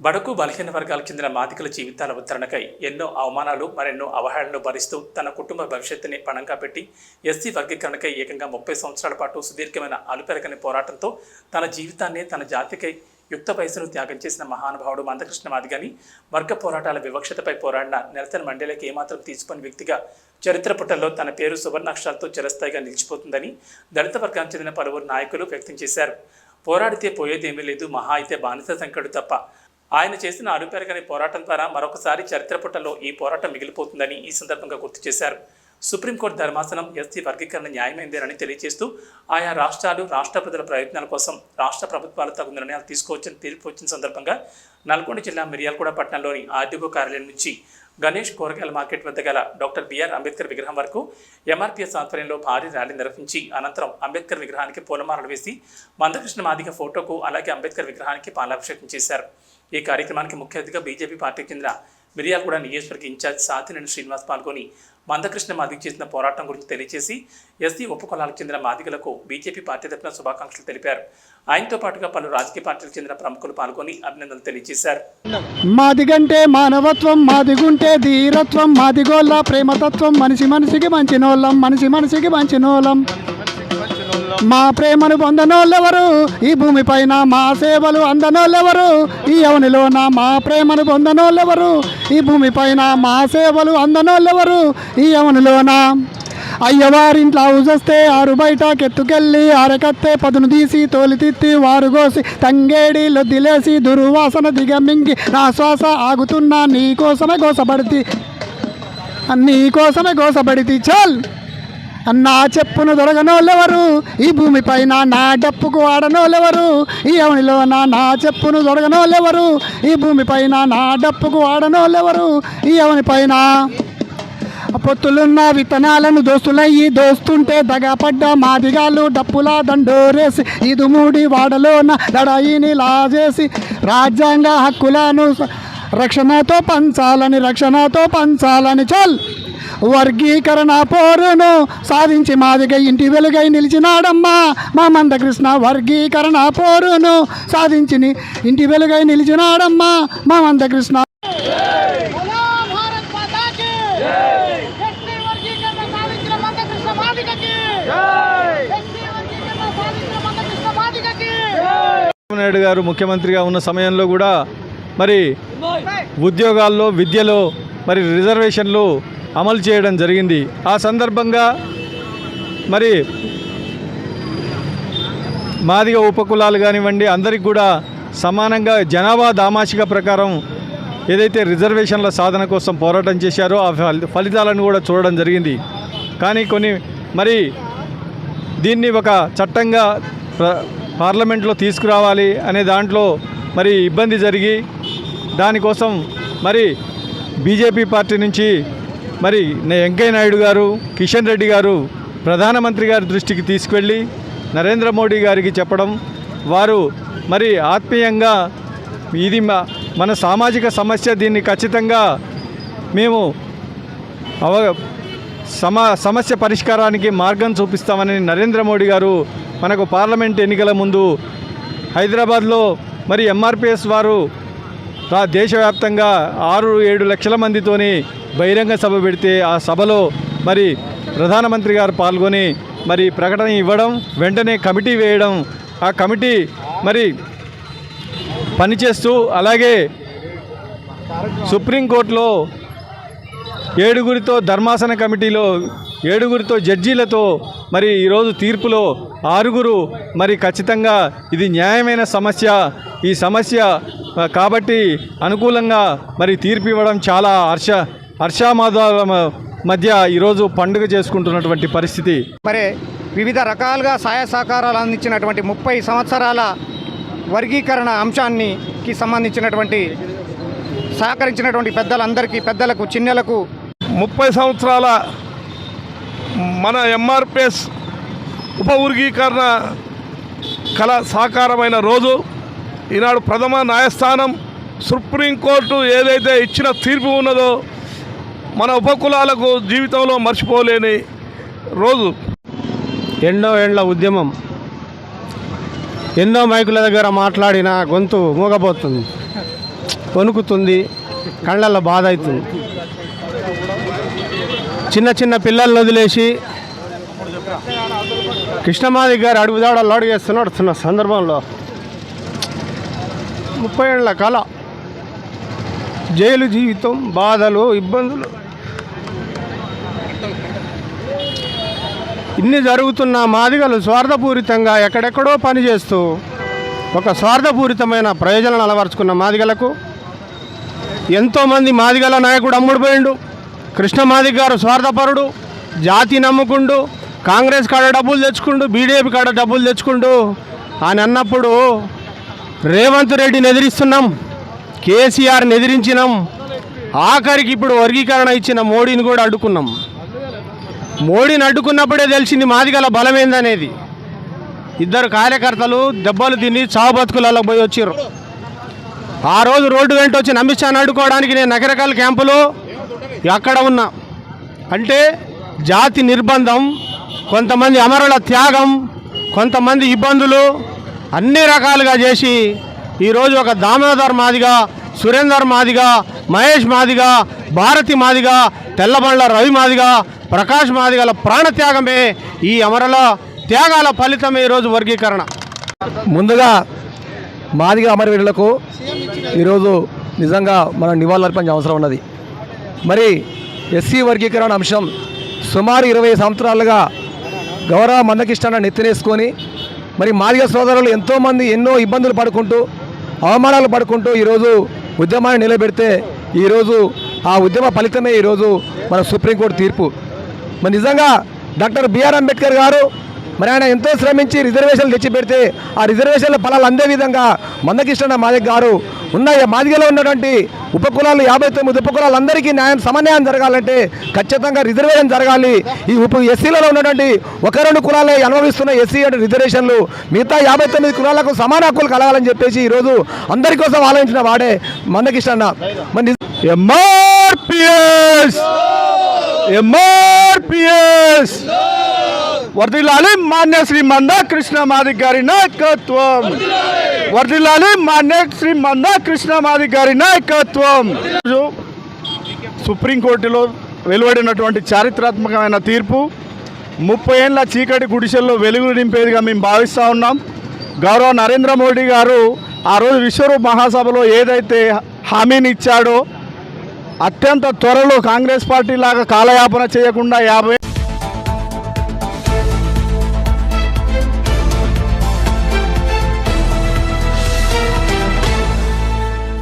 బడకు బలహీన వర్గాలకు చెందిన మాదికల జీవితాల ఉద్ధరణకై ఎన్నో అవమానాలు మరెన్నో అవహేళనలు భరిస్తూ తన కుటుంబ భవిష్యత్తుని పణంగా పెట్టి ఎస్సీ వర్గీకరణకై ఏకంగా ముప్పై సంవత్సరాల పాటు సుదీర్ఘమైన అలుపెరగని పోరాటంతో తన జీవితాన్ని తన జాతికై యుక్త వయసును త్యాగం చేసిన మహానుభావుడు మందకృష్ణ మాదిగని వర్గ పోరాటాల వివక్షతపై పోరాడిన నెల్సన్ మండేలకి ఏమాత్రం తీసుకుని వ్యక్తిగా చరిత్ర పుటల్లో తన పేరు సువర్ణాక్షరాలతో చిరస్థాయిగా నిలిచిపోతుందని దళిత వర్గానికి చెందిన పలువురు నాయకులు వ్యక్తం చేశారు. పోరాడితే పోయేదేమీ లేదు మహా అయితే బానిస సంఖ్యడు తప్ప ఆయన చేసిన అడుపెరగని పోరాటం ద్వారా మరొకసారి చరిత్ర ఈ పోరాటం మిగిలిపోతుందని ఈ సందర్భంగా గుర్తు చేశారు. సుప్రీంకోర్టు ధర్మాసనం ఎస్సీ వర్గీకరణ న్యాయమైందేనని తెలియజేస్తూ ఆయా రాష్ట్రాలు రాష్ట్ర ప్రజల ప్రయత్నాల కోసం రాష్ట్ర ప్రభుత్వాలు తగు నిర్ణయాలు తీసుకోవచ్చని తీర్పు వచ్చిన సందర్భంగా నల్గొండ జిల్లా మిర్యాలగూడ పట్టణంలోని ఆర్డీఓ కార్యాలయం నుంచి గణేష్ కూరగాయల మార్కెట్ వద్ద గల డాక్టర్ బిఆర్ అంబేద్కర్ విగ్రహం వరకు ఎంఆర్పీఎస్ ఆధ్వర్యంలో భారీ ర్యాలీ నిర్వహించి అనంతరం అంబేద్కర్ విగ్రహానికి పూలమాలలు వేసి మందకృష్ణ మాదిగ ఫోటోకు అలాగే అంబేద్కర్ విగ్రహానికి పాలాభిషేకం చేశారు. ఈ కార్యక్రమానికి ముఖ్య అతిథిగా బీజేపీ పార్టీకి చెందిన మిర్యాలగూడ నియోజకవర్గ ఇన్ఛార్జ్ సాతినేని శ్రీనివాస్ పాల్గొని మందకృష్ణ మాదిగ చేసిన పోరాటం గురించి తెలియజేసి ఎస్సీ ఉపకులాలకు చెందిన మాదిగలకు బీజేపీ పార్టీ తరఫున శుభాకాంక్షలు తెలిపారు. ఆయనతో పాటుగా పలు రాజకీయ పార్టీలకు చెందిన ప్రముఖులు పాల్గొని అభినందనలు తెలియజేశారు. మాదిగంటే మానవత్వం మాదిగుంటే ధీరత్వం మాదిగోళ్ళ ప్రేమతత్వం మనిషి మనిషికి మంచినోళ్ళం మనిషి మనిషికి మంచినోళ్ళం. మా ప్రేమను పొందనోళ్ళెవరు? ఈ భూమి పైన మా సేవలు అందనోళ్ళెవరు? ఈ అవనిలోన మా ప్రేమను పొందనోళ్ళెవరు? ఈ భూమి పైన మా సేవలు అందనోళ్ళెవరు? ఈ అవనిలోన అయ్యవారింట్లో ఊజొస్తే ఆరు బయట కెత్తుకెళ్ళి అరకత్తే పదును తీసి తోలి తిత్తి వారు కోసి తంగేడి లొద్దిలేసి దుర్వాసన దిగమింగి నా శ్వాస ఆగుతున్నా నీ కోసమే గోసపడితి నీ కోసమే గోసపడితి చల్! నా చెప్పును దొరగనోళ్ళెవరు? ఈ భూమిపైన నా డప్పుకు ఆడనోళ్ళెవరు? ఈ అవనిలో నా చెప్పును దొరగనోళ్ళెవరు? ఈ భూమిపైన నా డప్పుకు ఆడనోళ్ళెవరు? ఈ అవనిపైన పొత్తులున్న విత్తనాలను దోస్తులయ్యి దోస్తుంటే దగపడ్డ మాదిగాలు డప్పుల దండోరేసి ఇది మూడి వాడలోన లడాయిని లాజేసి రాజ్యాంగ హక్కులను రక్షణతో పంచాలని రక్షణతో పంచాలని చల్. వర్గీకరణ పోరును సాధించి మాదిగ ఇంటి వెలుగై నిలిచినాడమ్మా. మా మందకృష్ణ వర్గీకరణ పోరును సాధించి ఇంటి వెలుగై నిలిచినాడమ్మా. మా మందకృష్ణ నాయుడు గారు ముఖ్యమంత్రిగా ఉన్న సమయంలో కూడా మరి ఉద్యోగాల్లో విద్యలో మరి రిజర్వేషన్లు అమలు చేయడం జరిగింది. ఆ సందర్భంగా మరి మాదిగ ఉపకులాలు కానివ్వండి అందరికి కూడా సమానంగా జనాభా దామాషిక ప్రకారం ఏదైతే రిజర్వేషన్ల సాధన కోసం పోరాటం చేశారో ఆ ఫలితాలను కూడా చూడడం జరిగింది. కానీ కొన్ని మరి దీన్ని ఒక చట్టంగా పార్లమెంట్లో తీసుకురావాలి అనే దాంట్లో మరి ఇబ్బంది జరిగి దానికోసం మరి బీజేపీ పార్టీ నుంచి మరి నే- వెంకయ్య నాయుడు గారు కిషన్ రెడ్డి గారు ప్రధానమంత్రి గారి దృష్టికి తీసుకెళ్ళి నరేంద్ర మోడీ గారికి చెప్పడం వారు మరి ఆత్మీయంగా ఇది మ- మన సామాజిక సమస్య దీన్ని ఖచ్చితంగా మేము అవ సమ సమస్య పరిష్కారానికి మార్గం చూపిస్తామని నరేంద్ర మోడీ గారు మనకు పార్లమెంట్ ఎన్నికల ముందు హైదరాబాద్లో మరి ఎంఆర్పిఎస్ వారు దేశవ్యాప్తంగా ఆరు ఏడు లక్షల మందితోని బహిరంగ సభ పెడితే ఆ సభలో మరి ప్రధానమంత్రి గారు పాల్గొని మరి ప్రకటన ఇవ్వడం వెంటనే కమిటీ వేయడం ఆ కమిటీ మరి పనిచేస్తూ అలాగే సుప్రీంకోర్టులో ఏడుగురితో ధర్మాసన కమిటీలో ఏడుగురితో జడ్జీలతో మరి ఈరోజు తీర్పులో ఆరుగురు మరి ఖచ్చితంగా ఇది న్యాయమైన సమస్య. ఈ సమస్య కాబట్టి అనుకూలంగా మరి తీర్పు ఇవ్వడం చాలా హర్ష హర్షామాదాల మధ్య ఈరోజు పండుగ చేసుకుంటున్నటువంటి పరిస్థితి. మరి వివిధ రకాలుగా సహాయ సహకారాలు అందించినటువంటి ముప్పై సంవత్సరాల వర్గీకరణ అంశాన్ని కి సంబంధించినటువంటి సహకరించినటువంటి పెద్దలందరికీ పెద్దలకు చిన్నలకు ముప్పై సంవత్సరాల మన ఎంఆర్పిఎస్ ఉప వర్గీకరణ కళ సాకారమైన రోజు. ఈనాడు ప్రథమ న్యాయస్థానం సుప్రీంకోర్టు ఏదైతే ఇచ్చిన తీర్పు ఉన్నదో మన ఉపకులాలకు జీవితంలో మర్చిపోలేని రోజు. ఎన్నో ఏండ్ల ఉద్యమం. ఎన్నో మైకుల దగ్గర మాట్లాడిన గొంతు మూగబోతుంది. వణుకుతుంది కళ్ళల్లో బాధ అవుతుంది చిన్న చిన్న పిల్లల్ని వదిలేసి కృష్ణమాది గారు అడుగుదాడల్లో అడుగేస్తూ సందర్భంలో. ముప్పై ఏళ్ళ కళ. జైలు జీవితం బాధలు ఇబ్బందులు. ఇన్ని జరుగుతున్న మాదిగలు స్వార్థపూరితంగా ఎక్కడెక్కడో పనిచేస్తూ ఒక స్వార్థపూరితమైన ప్రయోజనాలు అలవరుచుకున్న మాదిగలకు ఎంతోమంది మాదిగల నాయకుడు అమ్ముడుపోయిండు. కృష్ణ మాదిగ గారు స్వార్థపరుడు జాతి నమ్ముకుండు కాంగ్రెస్ కాడ డబ్బులు తెచ్చుకుండు బీడీపీ కాడ డబ్బులు తెచ్చుకుండు. అని అన్నప్పుడు రేవంత్ రెడ్డిని ఎదిరిస్తున్నాం. కేసీఆర్ని ఎదిరించినాం ఆఖరికి ఇప్పుడు వర్గీకరణ ఇచ్చిన మోడీని కూడా అడ్డుకున్నాం. మోడీని అడ్డుకున్నప్పుడే తెలిసింది మాదిగల బలమేందనేది. ఇద్దరు కార్యకర్తలు దెబ్బలు తిని చావు బతుకులలో పోయి వచ్చారు ఆ రోజు రోడ్డు వెంట వచ్చి నమ్మిస్తాను అడ్డుకోవడానికి నేను నగరకాల క్యాంపులో అక్కడ ఉన్నా. అంటే జాతి నిర్బంధం కొంతమంది అమరుల త్యాగం కొంతమంది ఇబ్బందులు అన్ని రకాలుగా చేసి ఈరోజు ఒక దామోదర్ మాదిగా సురేందర్ మాదిగా మహేష్ మాదిగా భారతి మాదిగా తెల్లబండ్ల రవి మాదిగా ప్రకాష్ మాదిగల ప్రాణత్యాగమే ఈ అమరుల త్యాగాల ఫలితమే ఈరోజు వర్గీకరణ. ముందుగా మాదిగ అమరవీరులకు ఈరోజు నిజంగా మనం నివాళులర్పించే అవసరం ఉన్నది. మరి ఎస్సీ వర్గీకరణ అంశం సుమారు ఇరవై సంవత్సరాలుగా గౌరవ మందకిష్టాన్ని నెత్తినేసుకొని మరి మాదిగ సోదరులు ఎంతోమంది ఎన్నో ఇబ్బందులు పడుకుంటూ అవమానాలు పడుకుంటూ ఈరోజు ఉద్యమాన్ని నిలబెడితే ఈరోజు ఆ ఉద్యమ ఫలితమే ఈరోజు మన సుప్రీంకోర్టు తీర్పు. మరి నిజంగా డాక్టర్ బిఆర్ అంబేద్కర్ గారు మరి ఆయన ఎంతో శ్రమించి రిజర్వేషన్లు తెచ్చిపెడితే ఆ రిజర్వేషన్ల ఫలాలు అందే విధంగా మందకృష్ణ మాదిగ గారు ఉన్న మాదిగలో ఉన్నటువంటి ఉపకులాలు యాభై తొమ్మిది ఉపకులాలందరికీ న్యాయం సమన్యాయం జరగాలంటే ఖచ్చితంగా రిజర్వేషన్ జరగాలి. ఈ ఉప ఎస్సీలలో ఉన్నటువంటి ఒక రెండు కులాలే అనుభవిస్తున్న ఎస్సీ అంటే రిజర్వేషన్లు మిగతా యాభై తొమ్మిది కులాలకు సమాన హక్కులు కలగాలని చెప్పేసి ఈరోజు అందరి కోసం ఆలోచించిన వాడే మందకృష్ణ మరి నిజ- ఎంఆర్పిఎస్! ఎంఆర్పిఎస్! వర్దిలాలి మాన్య శ్రీ మంద కృష్ణమాది గారి నాయకత్వం. వర్దిలాలి మాన్య శ్రీ మంద కృష్ణమాది గారి నాయకత్వం. సుప్రీంకోర్టులో వెలువడినటువంటి చారిత్రాత్మకమైన తీర్పు. ముప్పై ఏళ్ళ చీకటి గుడిసెల్లో వెలుగులు నింపేదిగా మేము భావిస్తూ ఉన్నాం. గౌరవ నరేంద్ర మోడీ గారు ఆ రోజు విశ్వరూప్ మహాసభలో ఏదైతే హామీని ఇచ్చాడో అత్యంత త్వరలో కాంగ్రెస్ పార్టీ లాగా కాలయాపన చేయకుండా యాభై